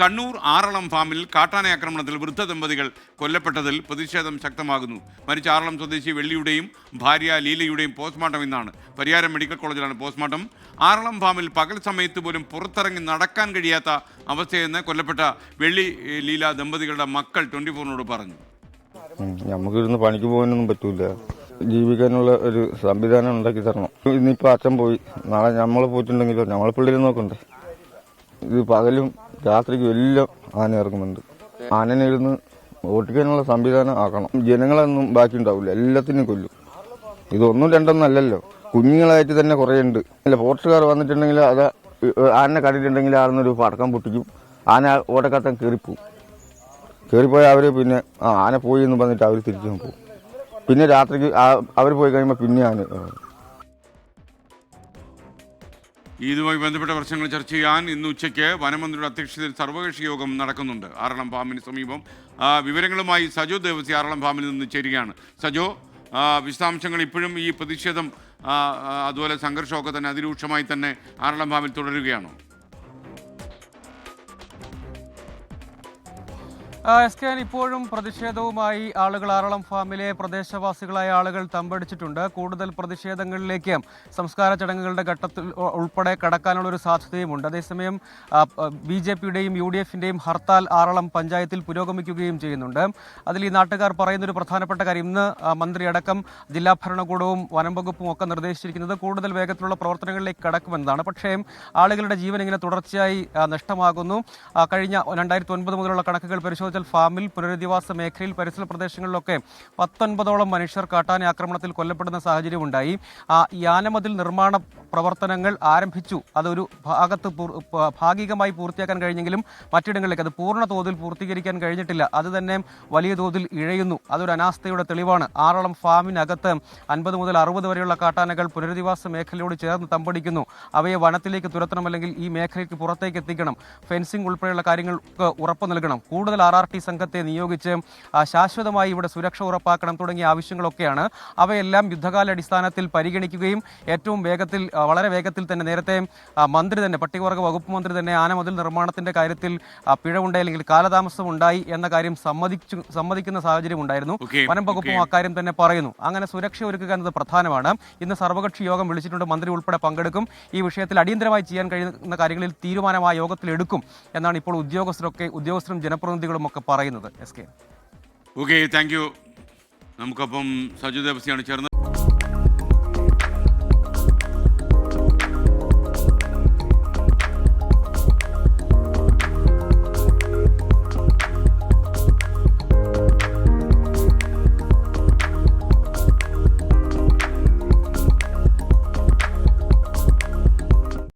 കണ്ണൂർ ആറളം ഫാമിൽ കാട്ടാന ആക്രമണത്തിൽ വൃദ്ധ ദമ്പതികൾ കൊല്ലപ്പെട്ടതിൽ പ്രതിഷേധം ശക്തമാകുന്നു. മരിച്ച ആറളം സ്വദേശി വെള്ളിയുടെയും ഭാര്യ ലീലയുടെയും പോസ്റ്റ്മോർട്ടം ഇന്നാണ്. പരിയാരം മെഡിക്കൽ കോളേജിലാണ് പോസ്റ്റ്മോർട്ടം. ആറളം ഫാമിൽ പകൽ സമയത്ത് പോലും പുറത്തിറങ്ങി നടക്കാൻ കഴിയാത്ത അവസ്ഥയെന്ന് കൊല്ലപ്പെട്ട വെള്ളി ലീല ദമ്പതികളുടെ മക്കൾ ട്വന്റി ഫോറിനോട് പറഞ്ഞു. നമുക്ക് നമുക്കിരുന്ന് പണിക്ക് പോകാനൊന്നും പറ്റൂല. ജീവിക്കാനുള്ള ഒരു സംവിധാനം ഉണ്ടാക്കി തരണം. ഇന്നിപ്പോ അച്ഛൻ പോയി. നാളെ നമ്മൾ പോയിട്ടുണ്ടെങ്കിലോ? നമ്മളെ പിള്ളേരെ നോക്കണ്ടേ? ഇത് പകലും രാത്രിക്കും വലിയ ആന ഇറങ്ങുന്നുണ്ട്. ആനനെ ഇരുന്ന് ഓട്ടിക്കാനുള്ള സംവിധാനം ആക്കണം. ജനങ്ങളൊന്നും ബാക്കി ഉണ്ടാവില്ല എല്ലാത്തിനും കൊല്ലും. ഇതൊന്നും രണ്ടൊന്നും അല്ലല്ലോ കുഞ്ഞുങ്ങളായിട്ട് തന്നെ കുറേ ഉണ്ട് അല്ല പോർച്ചുകാർ വന്നിട്ടുണ്ടെങ്കിൽ അത് ആനനെ കണ്ടിട്ടുണ്ടെങ്കിൽ ആടുന്നൊരു പടക്കം പൊട്ടിക്കും. ആന ഓടക്കത്തം കയറിപ്പോവും കയറിപ്പോയാൽ അവർ പിന്നെ ആ ആന പോയി എന്ന് പറഞ്ഞിട്ട് അവർ തിരിച്ചു പോകും പിന്നെ രാത്രിക്ക് അവർ പോയി കഴിയുമ്പോൾ പിന്നെ ആന ഇതുമായി ബന്ധപ്പെട്ട പ്രശ്നങ്ങൾ ചർച്ച ചെയ്യാൻ ഇന്ന് ഉച്ചയ്ക്ക് വനമന്ത്രിയുടെ അധ്യക്ഷതയിൽ സർവകക്ഷി യോഗം നടക്കുന്നുണ്ട്. ആറളം ഫാമിന് സമീപം വിവരങ്ങളുമായി സജോ ദേവസി ആറളം ഫാമിൽ നിന്ന് ചേരുകയാണ്. സജോ വിശദാംശങ്ങൾ ഇപ്പോഴും ഈ പ്രതിഷേധം അതുപോലെ സംഘർഷമൊക്കെ തന്നെ അതിരൂക്ഷമായി തന്നെ ആറളം ഫാമിൽ തുടരുകയാണോ? എസ് കെ ഇപ്പോഴും പ്രതിഷേധവുമായി ആളുകൾ ആറളം ഫാമിലെ പ്രദേശവാസികളായ ആളുകൾ തമ്പടിച്ചിട്ടുണ്ട്. കൂടുതൽ പ്രതിഷേധങ്ങളിലേക്ക് സംസ്കാര ചടങ്ങുകളുടെ ഘട്ടത്തിൽ ഉൾപ്പെടെ കടക്കാനുള്ള ഒരു സാധ്യതയുമുണ്ട്. അതേസമയം ബി ജെ പിയുടെയും യു ഡി എഫിന്റെയും ഹർത്താൽ ആറളം പഞ്ചായത്തിൽ പുരോഗമിക്കുകയും ചെയ്യുന്നുണ്ട്. അതിൽ ഈ നാട്ടുകാർ പറയുന്ന ഒരു പ്രധാനപ്പെട്ട കാര്യം ഇന്ന് ആ, മന്ത്രി അടക്കം ജില്ലാ ഭരണകൂടവും വനം വകുപ്പും ഒക്കെ നിർദ്ദേശിച്ചിരിക്കുന്നത് കൂടുതൽ വേഗത്തിലുള്ള പ്രവർത്തനങ്ങളിലേക്ക് കടക്കുമെന്നതാണ് പക്ഷേ ആളുകളുടെ ജീവൻ ഇങ്ങനെ തുടർച്ചയായി നഷ്ടമാകുന്നു. കഴിഞ്ഞ രണ്ടായിരത്തി ഒൻപത് മുതലുള്ള കണക്കുകൾ പരിശോധിച്ചാൽ ഫാമിൽ പുനരധിവാസ മേഖലയിൽ പരിസര പ്രദേശങ്ങളിലൊക്കെ പത്തൊൻപതോളം മനുഷ്യർ കാട്ടാന ആക്രമണത്തിൽ കൊല്ലപ്പെടുന്ന സാഹചര്യമുണ്ടായി. ആ, യാനമതിൽ നിർമ്മാണ പ്രവർത്തനങ്ങൾ ആരംഭിച്ചു. അതൊരു ഭാഗത്ത് ഭാഗികമായി പൂർത്തിയാക്കാൻ കഴിഞ്ഞെങ്കിലും മറ്റിടങ്ങളിലേക്ക് അത് പൂർണ തോതിൽ പൂർത്തീകരിക്കാൻ കഴിഞ്ഞിട്ടില്ല. അത് തന്നെ വലിയ തോതിൽ ഇഴയുന്നു. അതൊരു അനാസ്ഥയുടെ തെളിവാണ്. ആറളം ഫാമിനകത്ത് അൻപത് മുതൽ അറുപത് വരെയുള്ള കാട്ടാനകൾ പുനരധിവാസ മേഖലയോട് ചേർന്ന് തമ്പടിക്കുന്നു. അവയെ വനത്തിലേക്ക് തുരത്തണം അല്ലെങ്കിൽ ഈ മേഖലയ്ക്ക് പുറത്തേക്ക് എത്തിക്കണം. ഫെൻസിംഗ് ഉൾപ്പെടെയുള്ള കാര്യങ്ങൾക്ക് ഉറപ്പ് നൽകണം. കൂടുതൽ ആർ ആർ ടി സംഘത്തെ നിയോഗിച്ച് ശാശ്വതമായി ഇവിടെ സുരക്ഷ ഉറപ്പാക്കണം തുടങ്ങിയ ആവശ്യങ്ങളൊക്കെയാണ്. അവയെല്ലാം യുദ്ധകാലാടിസ്ഥാനത്തിൽ പരിഗണിക്കുകയും ഏറ്റവും വേഗത്തിൽ വളരെ വേഗത്തിൽ തന്നെ നേരത്തെ മന്ത്രി തന്നെ പട്ടികവർഗ വകുപ്പ് മന്ത്രി തന്നെ ആനമതിൽ നിർമ്മാണത്തിന്റെ കാര്യത്തിൽ പിഴവുണ്ടായി അല്ലെങ്കിൽ കാലതാമസം ഉണ്ടായി എന്ന കാര്യം സമ്മതിച്ചു സമ്മതിക്കുന്ന സാഹചര്യം ഉണ്ടായിരുന്നു. വനം വകുപ്പും. അക്കാര്യം തന്നെ പറയുന്നു. അങ്ങനെ സുരക്ഷ ഒരുക്കുക എന്നത് പ്രധാനമാണ്. ഇന്ന് സർവകക്ഷി യോഗം വിളിച്ചിട്ടുണ്ട്. മന്ത്രി ഉൾപ്പെടെ പങ്കെടുക്കും. ഈ വിഷയത്തിൽ അടിയന്തരമായി ചെയ്യാൻ കഴിയുന്ന കാര്യങ്ങളിൽ തീരുമാനം ആ യോഗത്തിൽ എടുക്കും എന്നാണ് ഇപ്പോൾ ഉദ്യോഗസ്ഥരൊക്കെ ഉദ്യോഗസ്ഥരും ജനപ്രതിനിധികളും ഒക്കെ പറയുന്നത്. S K. Okay thank you നമുക്കപ്പം Saju ദേവസിയാണ് ചേർന്നത്.